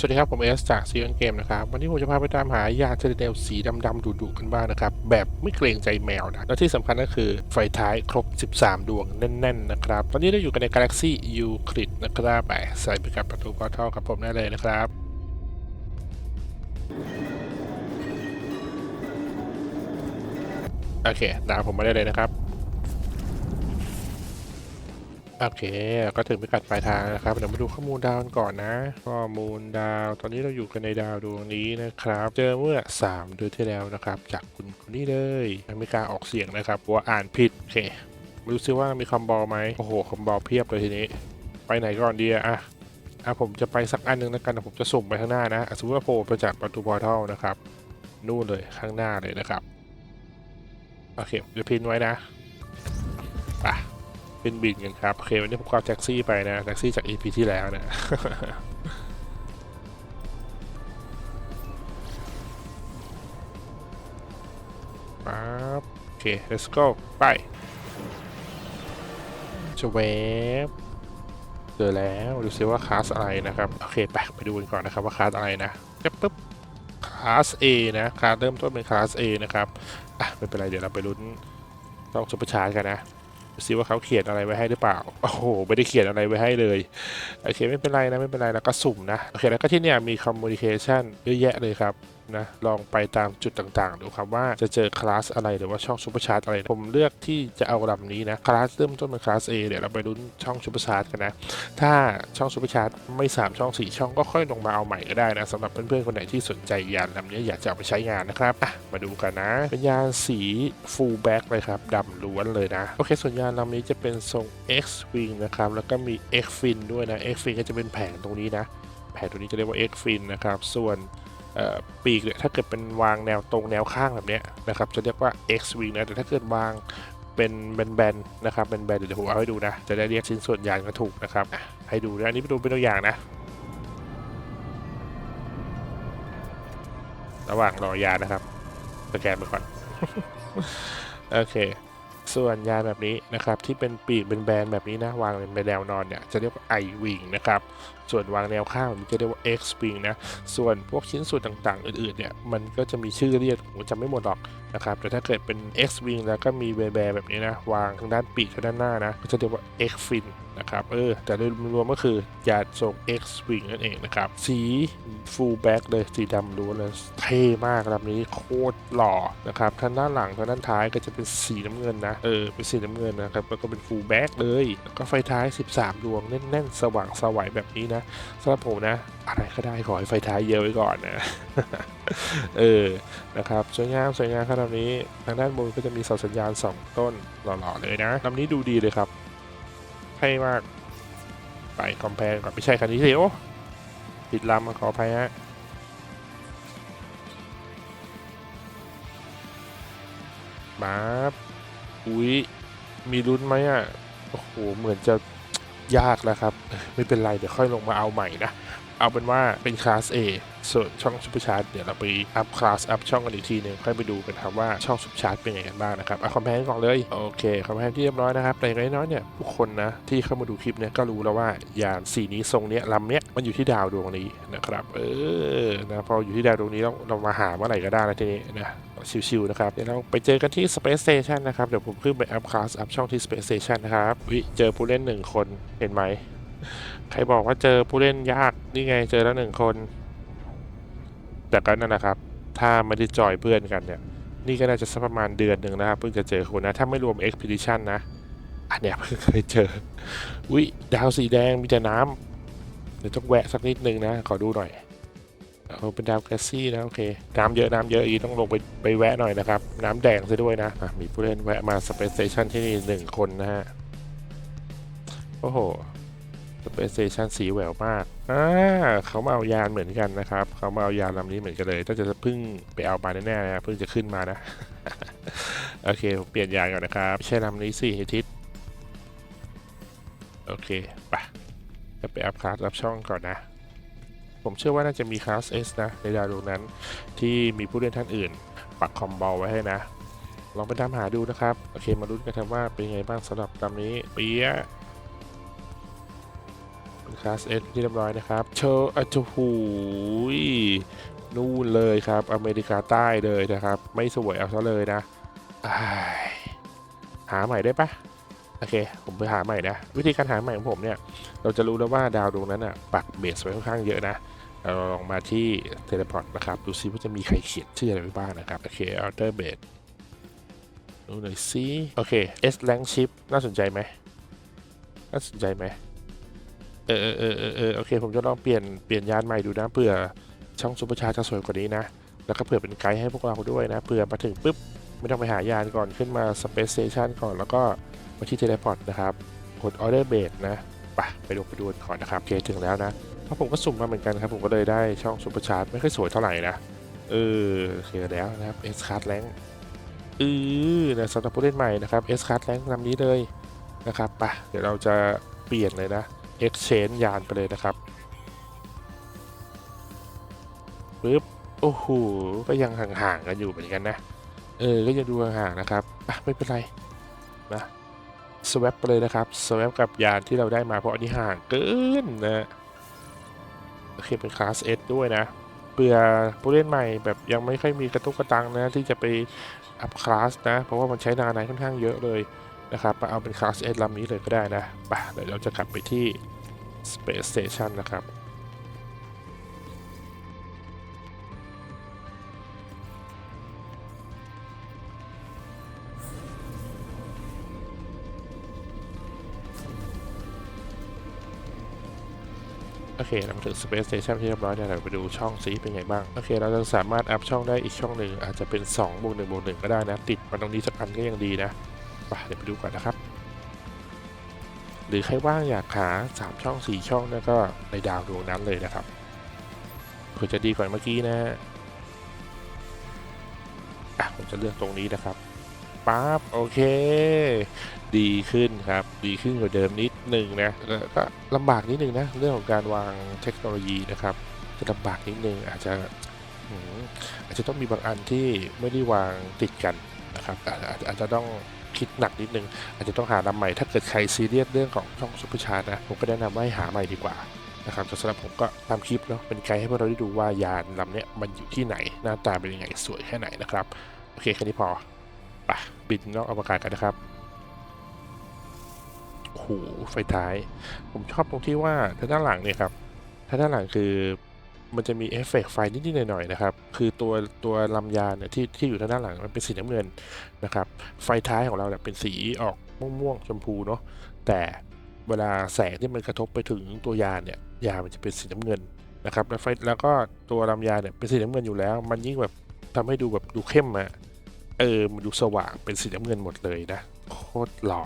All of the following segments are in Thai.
สวัสดีครับผมเอสจากซีเอ็นเกมนะครับวันนี้ผมจะพาไปตามหายาเทเลเดลสีดำๆดุๆกันบ้างนะครับ แบบไม่เกรงใจแมวนะและที่สำคัญก็คือไฟท้ายครบ 13 ดวงแน่น ๆ นะครับ ตอนนี้เราอยู่กันใน Galaxy Euclid นะครับไปใส่ไปกับประตูพอทัลกับผมได้เลยนะครับโอเคตามผมมาได้เลยนะครับ โอเค ก็ถึงพิกัดปลายทางนะครับ เดี๋ยวมาดูข้อมูลดาวกันก่อนนะ ข้อมูลดาว ตอนนี้เราอยู่กันในดาวดวงนี้นะครับ เจอเมื่อ 3 เดือนที่แล้วนะครับ จากคุณคนนี้เลยไม่กล้าออกเสียงนะครับว่าอ่านผิด โอเคมาดูซิว่ามีคำบอลไหมโอ้โหคำบอลเพียบเลยทีนี้ ไปไหนก่อนดีอะอะอะผมจะไปสักอันหนึงแล้วกันผมจะสุ่มไปข้างหน้านะ สมมติว่าโผล่มาจากประตูพอร์ทัลนะครับ นู่นเลยข้างหน้าเลยนะครับ โอเค เดี๋ยวพินไว้นะ เป็นบินกันครับ โอเควันนี้ผมก็เอาแท็กซี่ไปนะ แท็กซี่จาก EP ที่แล้วนะปั๊บโอเค let's go ไปชเวฟเจอแล้วดูซิว่าคลาสอะไรนะครับ โอเคไปไปดูกันก่อนนะครับว่าคลาสอะไรนะปึ๊บปึ๊บคลาส A นะคลาสเริ่มต้นเป็นคลาส A นะครับ อะ ไม่เป็นไร เดี๋ยวเราไปลุ้นต้องซุปเปอร์ชาร์จกันนะ ซิว่าเขาเขียนอะไรไว้ให้หรือเปล่า โอ้โห ไม่ได้เขียนอะไรไว้ให้เลย โอเค ไม่เป็นไรนะ ไม่เป็นไรแล้วก็สุ่มนะ โอเค แล้วก็ที่เนี่ยมีคอมมูนิเคชันเยอะแยะเลยครับ นะลองไปตามจุดต่างๆ ดูครับว่าจะเจอคลาสอะไรหรือว่าช่องซูเปอร์ชาร์จอะไร ผมเลือกที่จะเอาลำนี้นะคลาสเริ่มต้นเป็นคลาส A เดี๋ยวเราไปลุ้นช่องซูเปอร์ชาร์จกันนะ ถ้าช่องซูเปอร์ชาร์จไม่ 3 ช่อง 4 ช่องก็ค่อยลงมาเอาใหม่ก็ได้นะสำหรับเพื่อนๆคนไหนที่สนใจยานลำนี้อยากจะเอาไปใช้งานนะครับอะมาดูกันนะ เป็นยานสี full back เลยครับดำล้วนเลยนะโอเคส่วนยานลำนี้จะเป็นทรง X wing นะครับแล้วก็มี X fin ด้วยนะ X fin ก็จะเป็นแผงตรงนี้นะแผงตรงนี้จะเรียกว่า X fin นะครับส่วน ปีกเนี่ยถ้าเกิดเป็นวางแนวตรงแนวข้างแบบนี้นะครับจะเรียกว่า X wing นะแต่ถ้าเกิดวางเป็นแบนๆนะครับแบนๆเดี๋ยวผมเอาให้ดูนะ จะได้เรียกชิ้นส่วนยานก็ถูกนะครับ ให้ดูนะอันนี้ไปดูเป็นตัวอย่างนะ ระหว่างรอยานนะครับสแกนไปก่อนโอเค ส่วนยานแบบนี้นะครับที่เป็นปีกเป็นแบนแบบนี้นะวางเป็นแนวนอนเนี่ยจะเรียกว่า I wing นะครับ ส่วนวางแนวข้างมันจะเรียกว่า X wing นะ ส่วนพวกชิ้นส่วนต่างๆ อื่นๆ เนี่ย มันก็จะมีชื่อเรียกผมจำไม่หมดหรอกนะครับ แต่ถ้าเกิดเป็น X wing แล้วก็มีแบร์ๆแบบนี้นะ วางทางด้านปีกทางด้านหน้านะ ก็จะเรียกว่า X fin นะครับ เออ แต่โดยรวมก็คือยานทรง X wing นั่นเองนะครับ สี full back เลย สีดำล้วนเลย เท่มากลำนี้โคตรหล่อนะครับทางด้านหลังทางด้านท้ายก็จะเป็นสีน้ำเงินนะ เออ เป็นสีน้ำเงินนะครับ แล้วก็เป็น full back เลย แล้วก็ไฟท้าย 13 ดวงแน่นๆ สว่างสวัยแบบนี้นะสำหรับผมนะ อะไรก็ได้ขอให้ไฟท้ายเยอะไว้ก่อนนะ เออ นะครับ สวยงามสวยงามครับลำนี้ ทางด้านบนก็จะมีเสาสัญญาณ 2 ต้นหล่อๆเลยนะลำนี้ดูดีเลยครับเท่มาก ไปคอมแพงก่อนไม่ใช่คันนี้สิโอ้ผิดลำขออภัยฮะมาอุ้ยมีลุ้นไหมอะ โอ้โห เหมือนจะ ยากแล้วครับ ไม่เป็นไร เดี๋ยวค่อยลงมาเอาใหม่นะ เอาเป็นว่าเป็นคลาส A ส่วนช่องซุปเปอร์ชาร์จเดี๋ยวเราไปอัพคลาสอัพช่องกันอีกทีหนึ่งค่อยไปดูกันครับว่าช่องซุปเปอร์ชาร์จเป็นยังไงกันบ้างนะครับเอาคอมแพงก่อนเลยโอเคคอมแพงที่เรียบร้อยนะครับแต่อย่างน้อยเนี่ยทุกคนนะที่เข้ามาดูคลิปเนี่ยก็รู้แล้วว่ายานสีนี้ทรงเนี้ยลำเนี้ยมันอยู่ที่ดาวดวงนี้นะครับเออนะพออยู่ที่ดาวดวงนี้เราเรามาหาเมื่อไหร่ก็ได้แล้วทีนี้นะชิวๆนะครับเดี๋ยวเราไปเจอกันที่ Space Station นะครับเดี๋ยวผมขึ้นไปอัพคลาสอัพช่องที่ Space Station นะครับวิเจอผู้เล่นหนึ่งคนเห็นไหมใครบอกว่าเจอผู้เล่นยากนี่ไงเจอแล้วหนึ่งคน แต่ก็นั่นนะครับ ถ้าไม่ได้จอยเพื่อนกันเนี่ยนี่ก็น่าจะสักประมาณเดือนหนึ่งนะครับเพิ่งจะเจอคนนะ ถ้าไม่รวม Expedition นะ อันเนี้ยเพิ่งเคยเจออุ้ยดาวสีแดงมีแต่น้ำเดี๋ยวต้องแวะสักนิดนึงนะ ขอดูหน่อยเอาเป็นดาวแกสซี่นะโอเค น้ำเยอะน้ำเยอะอีกต้องลงไปไปแวะหน่อยนะครับ น้ำแดงซะด้วยนะะมีผู้เล่นแวะมา Space Station ที่นี่หนึ่งคนนะฮะโอ้โห Space Station สีแหววมากอ่าเขามาเอายานเหมือนกันนะครับ เขามาเอายานลำนี้เหมือนกันเลยถ้าจะเพิ่งไปเอามาแน่ๆนะเพิ่งจะขึ้นมานะ โอเค ผมเปลี่ยนยานก่อนนะครับไม่ใช่ลำนี้สิอาทิตย์โอเคไปจะไปอัพคลาสอัพช่องก่อนนะ ผมเชื่อว่าน่าจะมีคลาส S นะ ในดาวดวงนั้นที่มีผู้เล่นท่านอื่น ปักคอมบอลไว้ให้นะ ลองไปตามหาดูนะครับ โอเคมาลุ้นกันครับว่าเป็นไงบ้างสำหรับลำนี้เปียะ คลาสเอสที่เรียบร้อยนะครับเชอร์อัจหูยนู่นเลยครับ อเมริกาใต้เลยนะครับ ไม่สวยเอาซะเลยนะอ้ายหาใหม่ได้ปะโอเค ผมไปหาใหม่นะ วิธีการหาใหม่ของผมเนี่ย เราจะรู้แล้วว่าดาวดวงนั้นอะปักเบสไว้ค่อนข้างเยอะนะ เราลองมาที่เทเลพอร์ตนะครับ ดูซิว่าจะมีใครเขียนชื่ออะไรไว้บ้างนะครับ โอเคอัลเทอร์เบสดูหน่อยซิ โอเค S rank ship น่าสนใจไหมน่าสนใจไหม เออเออเออเออโอเค ผมจะลองเปลี่ยนเปลี่ยนยานใหม่ดูนะเผื่อช่องซูเปอร์ชาร์จจะสวยกว่านี้นะ แล้วก็เผื่อเป็นไกด์ให้พวกเราด้วยนะเผื่อมาถึงปุ๊บไม่ต้องไปหายานก่อนขึ้นมา Space Station ก่อนแล้วก็มาที่เทเลพอร์ตนะครับกด Order Base นะไปไปดูไปดูก่อนนะครับโอเคถึงแล้วนะเพราะผมก็สุ่มมาเหมือนกันครับ ผมก็เลยได้ช่องซูเปอร์ชาร์จไม่ค่อยสวยเท่าไหร่นะเออโอเคแล้วนะครับ S Card Rank เออนะสำหรับผู้เล่นใหม่นะครับ S Card Rank ลำนี้เลยนะครับไปเดี๋ยวเราจะเปลี่ยนเลยนะ Exchange ยานไปเลยนะครับปึ๊บโอ้โหก็ยังห่างๆกันอยู่เหมือนกันนะ เออ ก็ยังดูห่างๆนะครับอะไม่เป็นไรนะสว a p ไปเลยนะครับสว a p กับยานที่เราได้มาเพราะอันนี้ห่างเกินนะโอเคเป็นคลาส S ด้วยนะเผื่อผู้เล่นใหม่แบบยังไม่ค่อยมีกระตุกกระตังนะที่จะไปอัพคลาสนะ เพราะว่ามันใช้นานค่อนข้างเยอะเลย นะครับมาเอาเป็นคลาส S ลำนี้เลยก็ได้นะไปเดี๋ยวเราจะกลับไปที่ Space Station นะครับโอเคเรามาถึง Space Station ที่เรียบร้อยแล้วเราไปดูช่องซีเป็นไงบ้าง โอเค เราจะสามารถอัพช่องได้อีกช่องหนึ่งอาจจะเป็น2บวก1บวก1ก็ได้นะ ติดมาตรงนี้สักอันก็ยังดีนะ ไปเดี๋ยวไปดูก่อนนะครับ หรือใครว่างอยากหา3ช่อง 4 ช่องนั่นก็ในดาวดวงนั้นเลยนะครับเพื่อจะดีกว่าเมื่อกี้นะอะผมจะเลือกตรงนี้นะครับปั๊บโอเค ดีขึ้นครับ ดีขึ้นกว่าเดิมนิดหนึ่งนะแล้วก็ลำบากนิดหนึ่งนะ เรื่องของการวางเทคโนโลยีนะครับ จะลำบากนิดหนึ่งอาจจะอาจจะต้องมีบางอันที่ไม่ได้วางติดกันนะครับอาจจะต้อง คิดหนักนิดนึง อาจจะต้องหาลำใหม่ถ้าเกิดใครซีเรียสเรื่องของช่องซุปเปอร์ชาร์นะผมก็แนะนำว่าให้หาใหม่ดีกว่านะครับแต่สำหรับผมก็ตามคลิปเนาะเป็นไกด์ให้พวกเราได้ดูว่ายานลำเนี้ยมันอยู่ที่ไหนหน้าตาเป็นยังไงสวยแค่ไหนนะครับโอเคแค่นี้พอไปบินนอกอวกาศกันนะครับโอ้โหไฟท้าย ผมชอบตรงที่ว่าทางด้านหลังเนี่ยครับทางด้านหลังคือ มันจะมีเอฟเฟกต์ไฟนิดๆหน่อยๆนะครับ คือตัวตัวลำยานเนี่ยที่ที่อยู่ทางด้านหลังมันเป็นสีน้ำเงินนะครับ ไฟท้ายของเราเนี่ยเป็นสีออกม่วงๆชมพูเนาะ แต่เวลาแสงที่มันกระทบไปถึงตัวยานเนี่ยยามันจะเป็นสีน้ำเงินนะครับ แล้วไฟแล้วก็ตัวลำยานเนี่ยเป็นสีน้ำเงินอยู่แล้ว มันยิ่งแบบทำให้ดูแบบดูเข้มอะเออมันดูสว่างเป็นสีน้ำเงินหมดเลยนะ โคตรหล่อ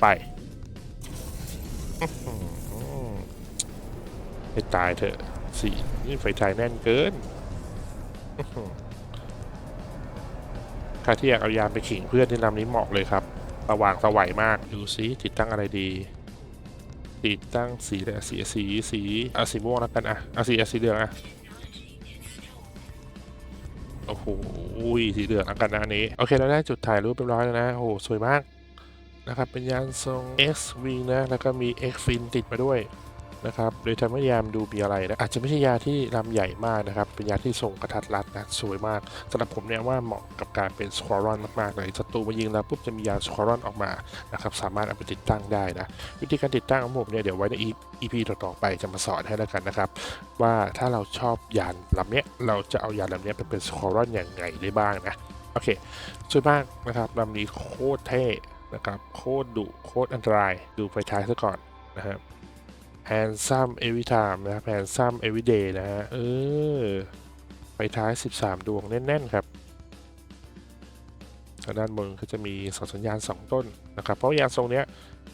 ไปให้ตายเถอะ สีนี่ไฟฉายแน่นเกินอื้อหือใครที่อยากเอายานไปขิงเพื่อนที่ลำนี้เหมาะเลยครับสว่างสวัยมาก ดูซิติดตั้งอะไรดี ติดตั้งสีอะไรสีสีสีอาสีม่วงแล้วกันอะอาสีอาสีเหลืองอะโอ้โหสีเหลืองแล้วกันนะอันนี้ โอเคเราได้จุดถ่ายรูปเรียบร้อยแล้วนะโอ้โหสวยมากนะครับเป็นยานทรง X Wing นะ แล้วก็มี X Fin ติดมาด้วย นะครับโดยทำให้ยามดูมีอะไรนะอาจจะไม่ใช่ยาที่ลำใหญ่มากนะครับ เป็นยาที่ทรงกระทัดรัดนะสวยมากสำหรับผมเนี่ยว่าเหมาะกับการเป็นสควอรอนมากๆเลยศัตรูมายิงแล้วปุ๊บจะมียาสควอรอนออกมานะครับสามารถเอาไปติดตั้งได้นะวิธีการติดตั้งของผมเนี่ยเดี๋ยวไว้ใน EP ต่อๆไปจะมาสอนให้แล้วกันนะครับ ว่าถ้าเราชอบยานลำเนี้ยเราจะเอายานลำเนี้ยไปเป็นสควอรอนอย่างไงได้บ้างนะโอเคสวยมากนะครับลำนี้โคตรเท่นะครับโคตรดุโคตรอันตรายดูไฟท้ายซะก่อนนะครับ handsome every time นะครับ handsome every day นะฮะ เออไฟท้าย 13 ดวงแน่น ๆ ครับทางด้านบนก็จะมีเสาสัญญาณ 2 ต้นนะครับ เพราะยานทรงเนี้ย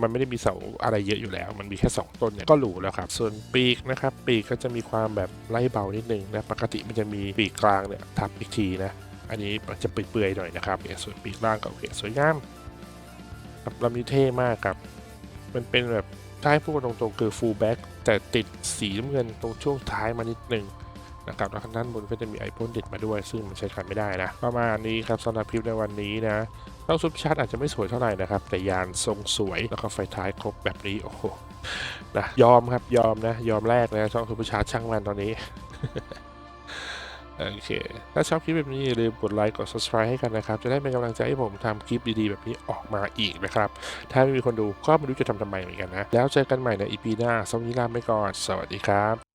มันไม่ได้มีเสาอะไรเยอะอยู่แล้ว มันมีแค่ 2 ต้นเนี่ยก็หรูแล้วครับ ส่วนปีกนะครับ ปีกก็จะมีความแบบไล่เบานิดนึงนะ ปกติมันจะมีปีกกลางเนี่ยทับอีกทีนะ อันนี้มันจะเปื่อยๆหน่อยนะครับเนี่ยส่วนปีกล่างก็โอเคสวยงามครับลำนี้เท่มากครับ มันเป็นแบบ ถ้าให้พูดตรงๆคือฟูลแบ็กแต่ติดสีน้ำเงินตรงช่วงท้ายมานิดนึงนะครับแล้วข้างด้านบนก็จะมีไอพ่นติดมาด้วย ซึ่งมันใช้กาดไม่ได้นะ ประมาณนี้ครับสำหรับคลิปในวันนี้นะต้องซุปชาร์ตอาจจะไม่สวยเท่าไหร่นะครับ แต่ยานทรงสวยแล้วก็ไฟท้ายครบแบบนี้โอ้โหนะยอมครับยอมนะ ยอมแรกนะช่องซุปชาร์ตช่างมันตอนนี้ โอเค ถ้าชอบคลิปแบบนี้อย่าลืมกดไลค์ กด subscribe ให้กันนะครับ จะได้เป็นกำลังใจให้ผมทำคลิปดีๆ แบบนี้ออกมาอีกนะครับ ถ้าไม่มีคนดูก็ไม่รู้จะทำทำไมเหมือนกันนะ แล้วเจอกันใหม่ในอีพีหน้าสวัสดีลาไปก่อน สวัสดีครับ